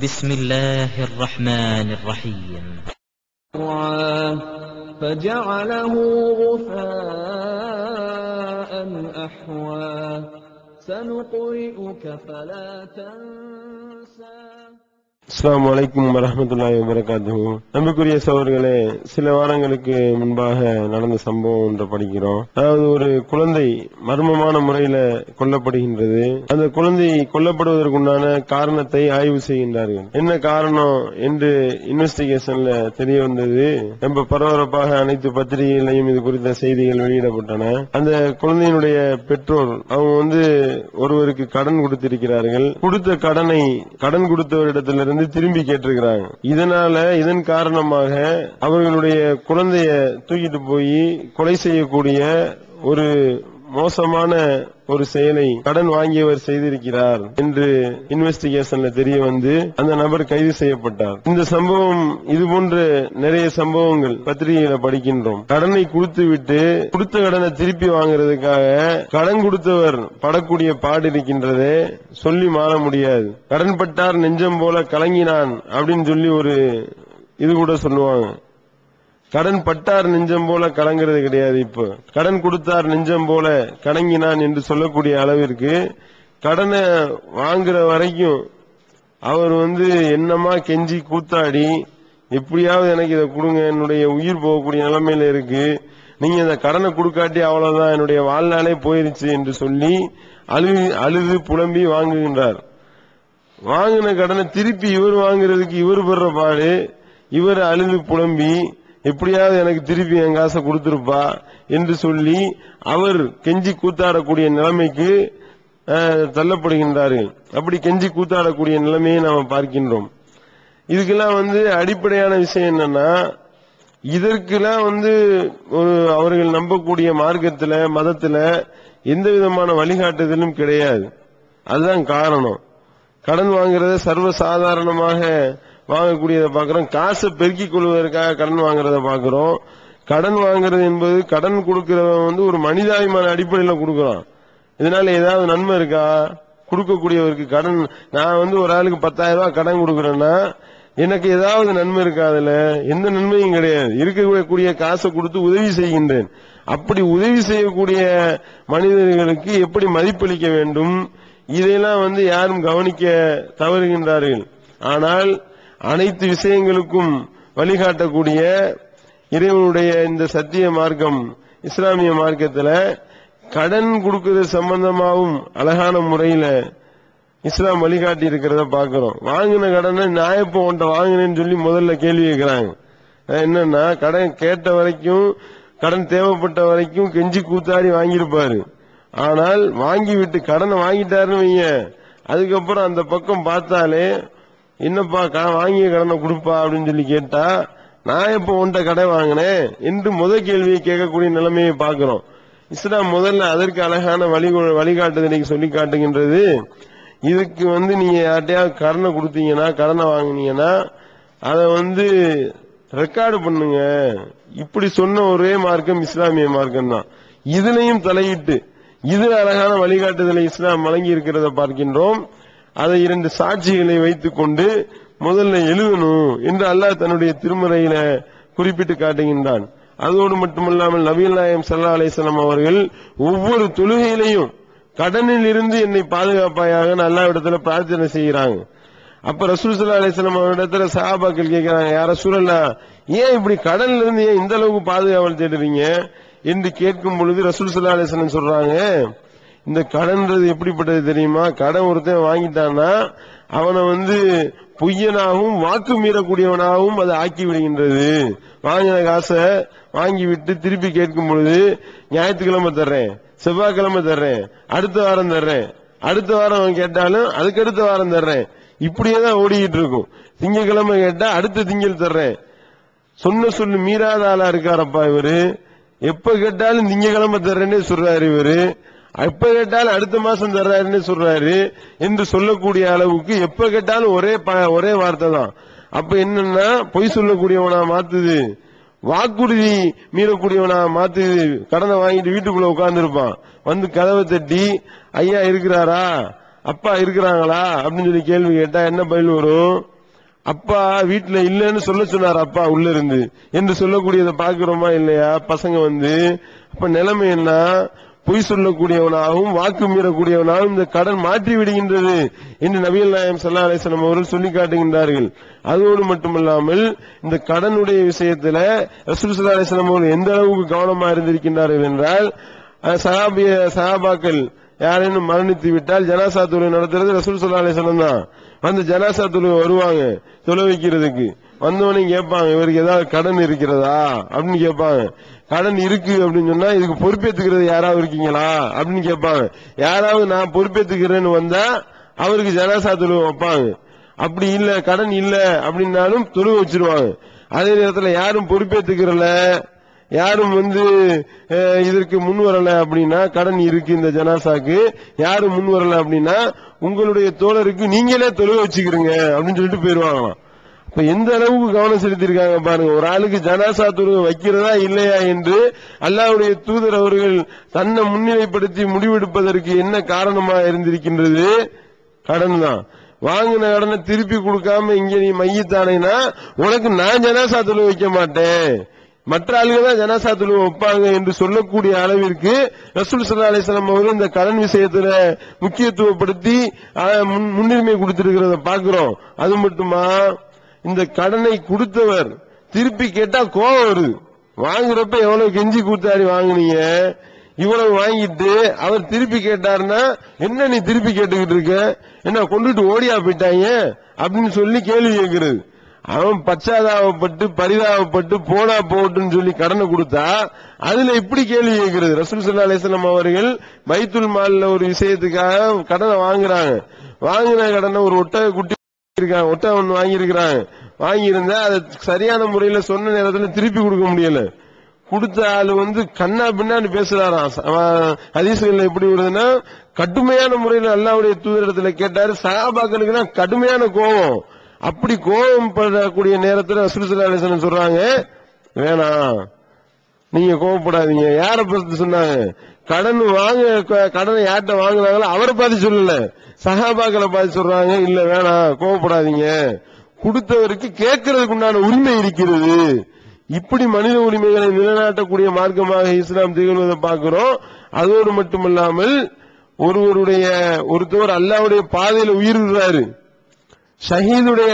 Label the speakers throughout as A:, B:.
A: بسم الله الرحمن الرحيم.
B: فجعله غثاء أحوى. سنقرئك فلا تنسى.
C: அஸ்லாம் வலைக்கும் வரமத்துல்லாய் வரகாத்தும் நம்பிக்குரிய சகோதரர்களே சில வாரங்களுக்கு முன்பாக நடந்த சம்பவம் ஒன்று படிக்கிறோம். அதாவது ஒரு குழந்தை மர்மமான முறையில கொல்லப்படுகின்றது. அந்த குழந்தை கொல்லப்படுவதற்குண்டான காரணத்தை ஆய்வு செய்கின்றார்கள். என்ன காரணம் என்று இன்வெஸ்டிகேஷன்ல தெரிய வந்தது. ரொம்ப பரபரப்பாக அனைத்து பத்திரிகைகளையும் இது குறித்த செய்திகள் வெளியிடப்பட்டன. அந்த குழந்தையினுடைய பெற்றோர் அவங்க வந்து ஒருவருக்கு கடன் கொடுத்திருக்கிறார்கள். கொடுத்த கடனை கடன் கொடுத்தவரிடத்திலிருந்து திரும்பி கேட்டிருக்கிறாங்க. இதனால இதன் காரணமாக அவர்களுடைய குழந்தைய தூக்கிட்டு போய் கொலை செய்யக்கூடிய ஒரு மோசமான ஒரு செயலை கடன் வாங்கியவர் செய்திருக்கிறார் என்று இன்வெஸ்டிகேஷன்ல தெரிய வந்து அந்த நபர் கைது செய்யப்பட்டார். இந்த சம்பவம் இது போன்ற நிறைய சம்பவங்கள் பத்திரிகையில படிக்கின்றோம். கடனை கொடுத்து விட்டு கொடுத்த கடனை திருப்பி வாங்குறதுக்காக கடன் கொடுத்தவர் படக்கூடிய பாடு இருக்கின்றதே சொல்லி மாற முடியாது. கடன் பட்டார் நெஞ்சம் போல கலங்கினான் அப்படின்னு சொல்லி ஒரு இது கூட சொல்லுவாங்க. கடன் பட்டார் நெஞ்சம் போல கலங்கிறது கிடையாது இப்போ. கடன் கொடுத்தார் நெஞ்சம் போல கலங்கினான் என்று சொல்லக்கூடிய அளவிற்கு கடனை வாங்குற வரைக்கும் அவர் வந்து என்னமா கெஞ்சி கூத்தாடி எப்படியாவது எனக்கு இதை கொடுங்க என்னுடைய உயிர் போகக்கூடிய நிலைமையில இருக்கு. நீங்க இந்த கடனை கொடுக்காட்டி அவ்வளவுதான் என்னுடைய வாழ்நாளே போயிருச்சு என்று சொல்லி அழு அழுது புலம்பி வாங்குகின்றார். வாங்கின கடனை திருப்பி இவர் வாங்குறதுக்கு இவர் படுற பாடு இவர் அழுது புலம்பி எப்படியாவது எனக்கு திருப்பி என் காசை கொடுத்துருப்பா என்று சொல்லி அவர் கெஞ்சி கூத்தாடக்கூடிய நிலைமைக்கு தள்ளப்படுகின்றார்கள் அப்படி கெஞ்சி கூத்தாடக்கூடிய நிலைமையை நாம் பார்க்கின்றோம். இதுக்கெல்லாம் வந்து அடிப்படையான விஷயம் என்னன்னா இதற்கெல்லாம் வந்து ஒரு அவர்கள் நம்பக்கூடிய மார்க்கத்துல மதத்துல எந்த விதமான வழிகாட்டுதலும் கிடையாது. அதுதான் காரணம். கடன் வாங்குறத சர்வ சாதாரணமாக வாங்கக்கூடியதை பார்க்கிறோம். காசை பெருக்கிக் கொள்வதற்காக கடன் வாங்குறத பார்க்குறோம். கடன் வாங்குறது என்பது கடன் கொடுக்கிறவன் வந்து ஒரு மனிதாபிமான அடிப்படையில கொடுக்கறான். இதனால ஏதாவது நன்மை இருக்கா? கொடுக்கக்கூடியவருக்கு கடன் நான் வந்து ஒரு ஆளுக்கு பத்தாயிரம் ரூபாய் கடன் கொடுக்கறேன்னா எனக்கு ஏதாவது நன்மை இருக்கா அதுல? எந்த நன்மையும் கிடையாது. இருக்கக்கூடிய காசை கொடுத்து உதவி செய்கின்றேன். அப்படி உதவி செய்யக்கூடிய மனிதர்களுக்கு எப்படி மதிப்பளிக்க வேண்டும்? இதையெல்லாம் வந்து யாரும் கவனிக்க தவறுகின்றார்கள். ஆனால் அனைத்து விஷயங்களுக்கும் வழிகாட்டக்கூடிய இறைவனுடைய இந்த சத்திய மார்க்கம் இஸ்லாமிய மார்க்கத்துல கடன் கொடுக்கறது சம்பந்தமாகவும் அழகான முறையில இஸ்லாம் வழிகாட்டி இருக்கிறத பாக்குறோம் வாங்கின கடனை நான் இப்போ உன்ட்ட வாங்கினேன்னு சொல்லி முதல்ல கேள்வி கேட்கிறாங்க. என்னன்னா கடன் கேட்ட வரைக்கும் கடன் தேவைப்பட்ட வரைக்கும் கெஞ்சி கூத்தாடி வாங்கியிருப்பாரு. ஆனால் வாங்கி விட்டு கடனை வாங்கிட்டாருன்னு வைங்க. அதுக்கப்புறம் அந்த பக்கம் பார்த்தாலே என்னப்பா வாங்கிய கடனை கொடுப்பா அப்படின்னு சொல்லி கேட்டா நான் எப்போ உன்ட்ட கடை வாங்கினேன் என்று முத கேள்வியை கேட்கக்கூடிய நிலைமையை பார்க்கிறோம். இஸ்லாம் முதல்ல அதற்கு அழகான வழி வழிகாட்டுதலை சொல்லி காட்டுகின்றது. இதுக்கு வந்து நீங்க யார்ட்டையாவது கடனை கொடுத்தீங்கன்னா கடனை வாங்குனீங்கன்னா அதை வந்து ரெக்கார்டு பண்ணுங்க. இப்படி சொன்ன ஒரே மார்க்கம் இஸ்லாமிய மார்க்கம் தான் இதுலயும் தலையிட்டு இது அழகான வழிகாட்டுதலை இஸ்லாம் வழங்கி இருக்கிறத பார்க்கின்றோம். அதை இரண்டு சாட்சிகளை வைத்துக் கொண்டு முதல்ல எழுதணும் என்று அல்லாஹ் தன்னுடைய திருமறையில குறிப்பிட்டு காட்டுகின்றான். அதோடு மட்டுமல்லாமல் நபிகள் நாயம் சல்லா அலிஸ்லாம் அவர்கள் ஒவ்வொரு தொழுகையிலையும் கடனில் இருந்து என்னை பாதுகாப்பாயாக நல்லா இடத்துல பிரார்த்தனை செய்கிறாங்க. அப்ப ரசூல் சல்லா அலிஸ்லாம் அவரிடத்துல சஹாபாக்கள் கேட்கிறாங்க யார சூழல்லா ஏன் இப்படி கடன்ல இருந்து ஏன் இந்த அளவுக்கு பாதுகாவல் தேடுறீங்க? என்று கேட்கும் பொழுது ரசூல் சல்லா அலிஸ்லாம் சொல்றாங்க இந்த கடன்றது எப்படிப்பட்டது தெரியுமா? கடன் ஒருத்தன் வாங்கிட்டான்னா அவனை வந்து பொய்யனாகவும் வாக்கு மீறக்கூடியவனாகவும் அதை ஆக்கி விடுகின்றது. வாங்கின காசை வாங்கி விட்டு திருப்பி கேட்கும் பொழுது ஞாயிற்றுக்கிழமை தர்றேன் செவ்வாய்க்கிழமை தர்றேன் அடுத்த வாரம் தர்றேன். அடுத்த வாரம் அவன் கேட்டாலும் அதுக்கு அடுத்த வாரம் தர்றேன். இப்படியே தான் ஓடிக்கிட்டு இருக்கும். திங்கக்கிழமை கேட்டா அடுத்த திங்கள் தர்றேன். சொன்ன சொல்லு மீறாத ஆளா இருக்காரப்பா இவரு. எப்ப கேட்டாலும் திங்கக்கிழமை தர்றேன்னே சொல்றாரு இவரு. எப்ப கேட்டாலும் அடுத்த மாசம் தர்றாருன்னு சொல்றாரு. என்று சொல்லக்கூடிய அளவுக்கு எப்ப கேட்டாலும் ஒரே ப- ஒரே வார்த்தை தான். அப்ப என்னன்னா பொய் சொல்லக்கூடியவனா மாத்துது. வாக்குறுதி மீறக்கூடியவனா மாத்துது. கடனை வாங்கிட்டு வீட்டுக்குள்ள உட்காந்துருப்பான் வந்து கதவை தட்டி ஐயா இருக்கிறாரா? அப்பா இருக்கிறாங்களா? அப்படின்னு சொல்லி கேள்வி கேட்டா என்ன பதில் வரும்? அப்பா வீட்டுல இல்லைன்னு சொல்ல சொன்னார் அப்பா உள்ள இருந்து என்று சொல்லக்கூடியதை பாக்குறோமா இல்லையா? பசங்க வந்து அப்ப நிலைமை என்ன? பொய் சொல்லக்கூடியவனாகவும் வாக்கு மீறக்கூடியவனாகவும் இந்த கடன் மாற்றி விடுகின்றது என்று நபிகள் நாயம் சல்லா அலிஸ்லாம் அவர்கள் சொல்லி காட்டுகின்றார்கள். அதோடு மட்டுமல்லாமல் இந்த கடனுடைய விஷயத்துல ரசூல் சல்லா அலிஸ்லாம் அவர்கள் எந்த அளவுக்கு கவனமா இருந்திருக்கின்றார்கள் என்றால் சகாபிய சஹாபிய சஹாபாக்கள் யாரேனும் மரணித்து விட்டால் ஜனாசா தொழுகை நடத்துறது ரசூல் சல்லா அலிஸ்லாம் தான். வந்து ஜனாசா தொழுகை வருவாங்க தொலை வைக்கிறதுக்கு வந்தவனையும் கேட்பாங்க இவருக்கு ஏதாவது கடன் இருக்கிறதா? அப்படின்னு கேட்பாங்க. கடன் இருக்கு அப்படின்னு சொன்னா இதுக்கு பொறுப்பேத்துக்கிறது யாராவது இருக்கீங்களா? அப்படின்னு கேட்பாங்க. யாராவது நான் பொறுப்பேத்துக்கிறேன்னு வந்தா அவருக்கு ஜனாசா தொழுகை வைப்பாங்க. அப்படி இல்ல கடன் இல்ல அப்படின்னாலும் தொழுவ வச்சிருவாங்க. அதே நேரத்துல யாரும் பொறுப்பேத்துக்கிறல யாரும் வந்து இதற்கு முன் வரல அப்படின்னா கடன் இருக்கு இந்த ஜனாசாக்கு. யாரும் முன் வரல அப்படின்னா உங்களுடைய தோழருக்கு நீங்களே தொழுவ வச்சுக்கிறீங்க அப்படின்னு சொல்லிட்டு போயிருவாங்களாம். இப்ப எந்த அளவுக்கு கவனம் செலுத்தியிருக்காங்க பாருங்க. ஒரு ஆளுக்கு ஜனாசா தொழுகை வைக்கிறதா இல்லையா என்று அல்லாவுடைய தூதர் அவர்கள் தன்னை முன்னிலைப்படுத்தி முடிவெடுப்பதற்கு என்ன காரணமா இருந்திருக்கின்றது? கடன் தான் வாங்கின கடனை திருப்பி கொடுக்காம இங்க நீ மையத்தானேனா உனக்கு நான் ஜனாசா தொழுகை வைக்க மாட்டேன். மற்ற ஆளுங்க தான் ஜனாசா தொழுகை வைப்பாங்க என்று சொல்லக்கூடிய அளவிற்கு ரசூல் சல்லா அலிஸ்லாம் அவர்கள் இந்த கடன் விஷயத்துல முக்கியத்துவப்படுத்தி முன்- முன்னுரிமை கொடுத்திருக்கிறத பாக்குறோம் அது மட்டுமா? இந்த கடனை கொடுத்தவர் திருப்பி கேட்டா கோவம் வருது. வாங்குறப்ப எவ்வளவு கெஞ்சி கொடுத்தாரு வாங்குனீங்க? இவ்வளவு வாங்கிட்டு அவர் திருப்பி கேட்டாருன்னா என்ன நீ திருப்பி கேட்டுக்கிட்டு இருக்க? என்ன கொண்டுட்டு ஓடியா போயிட்டாங்க? அப்படின்னு சொல்லி கேள்வி கேட்கிறது. அவன் பச்சாதாபப்பட்டு பரிதாபப்பட்டு போனா போட்டுன்னு சொல்லி கடனை கொடுத்தா அதுல இப்படி கேள்வி கேட்கிறது? ரசூல் சல்லா அலிஸ்லாம் அவர்கள் பைத்துல் மால்ல ஒரு விஷயத்துக்காக கடனை வாங்குறாங்க. வாங்கின கடனை ஒரு ஒட்டக குட்டி இருக்கான் ஒட்டகம் ஒன்று வாங்கியிருக்கிறாங்க. வாங்கியிருந்தா அதை சரியான முறையில சொன்ன நேரத்துல திருப்பி கொடுக்க முடியல. கொடுத்த ஆளு வந்து கண்ணா பின்னான்னு பேசுறாராம். அவன் எப்படி வருதுன்னா கடுமையான முறையில் அல்லாவுடைய தூதரிடத்துல கேட்டாரு. சகாபாக்களுக்கு தான் கடுமையான கோபம். அப்படி கோபம் படக்கூடிய நேரத்தில் ரசூல் சொல்றாங்க வேணாம். நீங்க கோவப்படாதீங்க யாரை பத்தி சொன்னாங்க? கடன் வாங்க கடனை யார்கிட்ட வாங்குனாங்களோ அவரை பார்த்து சொல்லல சகாபாக்களை பார்த்து சொல்றாங்க இல்ல வேணாம் கோவப்படாதீங்க. கொடுத்தவருக்கு கேட்கறதுக்கு உண்டான உரிமை இருக்கிறது. இப்படி மனித உரிமைகளை நிலைநாட்டக்கூடிய மார்க்கமாக இஸ்லாம் திகழ்வதை பார்க்கிறோம். அதோடு மட்டுமல்லாமல் ஒருவருடைய ஒருத்தவர் அல்லாவுடைய பாதையில உயிர்கிறாரு ஷஹீதுடைய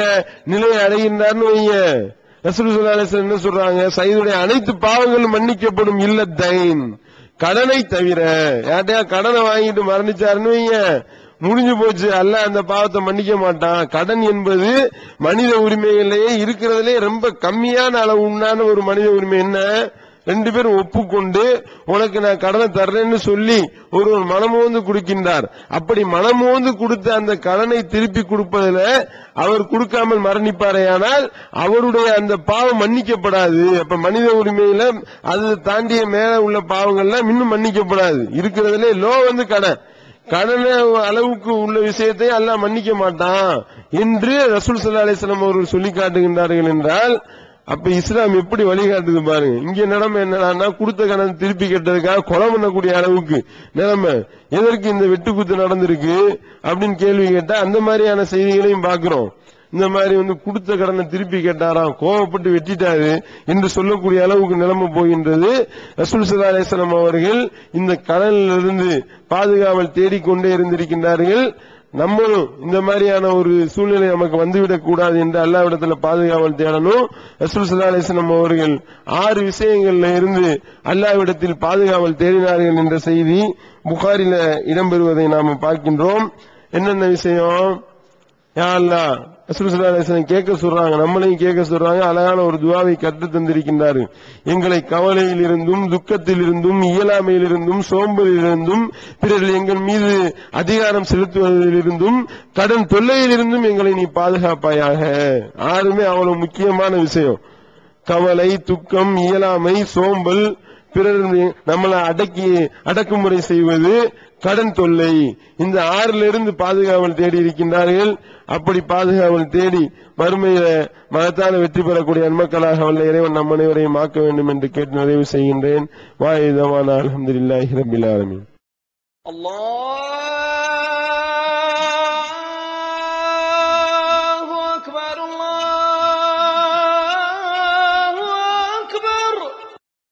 C: நிலையை அடைகின்றார்னு வைங்க. ரசூல் ஸல்லல்லாஹு என்ன சொல்றாங்க? ஷஹீதுடைய அனைத்து பாவங்களும் மன்னிக்கப்படும் இல்ல தைன் கடனை தவிர யார்ட்டையா கடனை வாங்கிட்டு மரணிச்சாருன்னு வைங்க. முடிஞ்சு போச்சு. அல்ல அந்த பாவத்தை மன்னிக்க மாட்டான். கடன் என்பது மனித உரிமைகளிலேயே இருக்கிறதுலே ரொம்ப கம்மியான அளவு உண்டான ஒரு மனித உரிமை. என்ன? ரெண்டு பேரும் ஒப்புக்கொண்டு உனக்கு நான் கடனை தர்றேன்னு சொல்லி ஒருவர் மனமோந்து கொடுக்கின்றார். அப்படி மனமோந்து கொடுத்த அந்த கடனை திருப்பி கொடுப்பதில் அவர் கொடுக்காமல் மரணிப்பாரையானால் அவருடைய அந்த பாவம் மன்னிக்கப்படாது. அப்ப மனித உரிமையில அது தாண்டிய மேல உள்ள பாவங்கள்லாம் இன்னும் மன்னிக்கப்படாது. இருக்கிறதுலே லோ வந்து கடன். கடனை அளவுக்கு உள்ள விஷயத்தை எல்லாம் மன்னிக்க மாட்டான் என்று ரசூல் சல்லா அலிஸ்லாம் அவர்கள் சொல்லி காட்டுகின்றார்கள் என்றால் அப்ப இஸ்லாம் எப்படி வழிகாட்டுது பாருங்க. இங்க நிலைமை என்னன்னா கொடுத்த கடன் திருப்பி கேட்டதுக்காக கொலை பண்ணக்கூடிய அளவுக்கு நிலைமை. எதற்கு இந்த வெட்டுக்குத்து நடந்திருக்கு அப்படின்னு கேள்வி கேட்டா அந்த மாதிரியான செய்திகளையும் பாக்குறோம் இந்த மாதிரி வந்து கொடுத்த கடனை திருப்பி கேட்டாராம் கோவப்பட்டு வெட்டிட்டாரு என்று சொல்லக்கூடிய அளவுக்கு நிலைமை போகின்றது. ரசூல் சல்லா அலிஸ்லாம் அவர்கள் இந்த கடலிலிருந்து பாதுகாவல் தேடிக்கொண்டே இருந்திருக்கின்றார்கள். நம்மளும் இந்த மாதிரியான ஒரு சூழ்நிலை நமக்கு வந்துவிடக் கூடாது என்று அல்லாவிடத்துல பாதுகாவல் தேடணும். ரசூல் சல்லா அவர்கள் ஆறு விஷயங்கள்ல இருந்து அல்லாவிடத்தில் பாதுகாவல் தேடினார்கள் என்ற செய்தி புகாரில இடம்பெறுவதை நாம பார்க்கின்றோம். என்னென்ன விஷயம்? யா அல்லாஹ் ரசூல் கேட்க சொல்றாங்க நம்மளையும் கேட்க சொல்றாங்க. அழகான ஒரு துவாவை கற்று தந்திருக்கின்றாரு. எங்களை கவலையில் இருந்தும் துக்கத்தில் இருந்தும் இயலாமையில் இருந்தும் சோம்பலில் இருந்தும் பிறர்கள் எங்கள் மீது அதிகாரம் செலுத்துவதில் இருந்தும் கடன் தொல்லையில் இருந்தும் எங்களை நீ பாதுகாப்பாயாக. ஆறுமே அவ்வளவு முக்கியமான விஷயம். கவலை துக்கம் இயலாமை சோம்பல் பிறர் நம்மளை அடக்கி அடக்குமுறை செய்வது கடன் தொல்லை. இந்த ஆறிலிருந்து பாதுகாவல் தேடி இருக்கின்றார்கள். அப்படி பாதுகாவல் தேடி மறுமையில மகத்தான வெற்றி பெறக்கூடிய அன்மக்களாக வல்ல இறைவன் நம் அனைவரையும் ஆக்க வேண்டும் என்று கேட்டு நிறைவு செய்கின்றேன். வாயுதவான அலமதுல்லாஹி ரபில் ஆலமி
D: அல்லாஹ்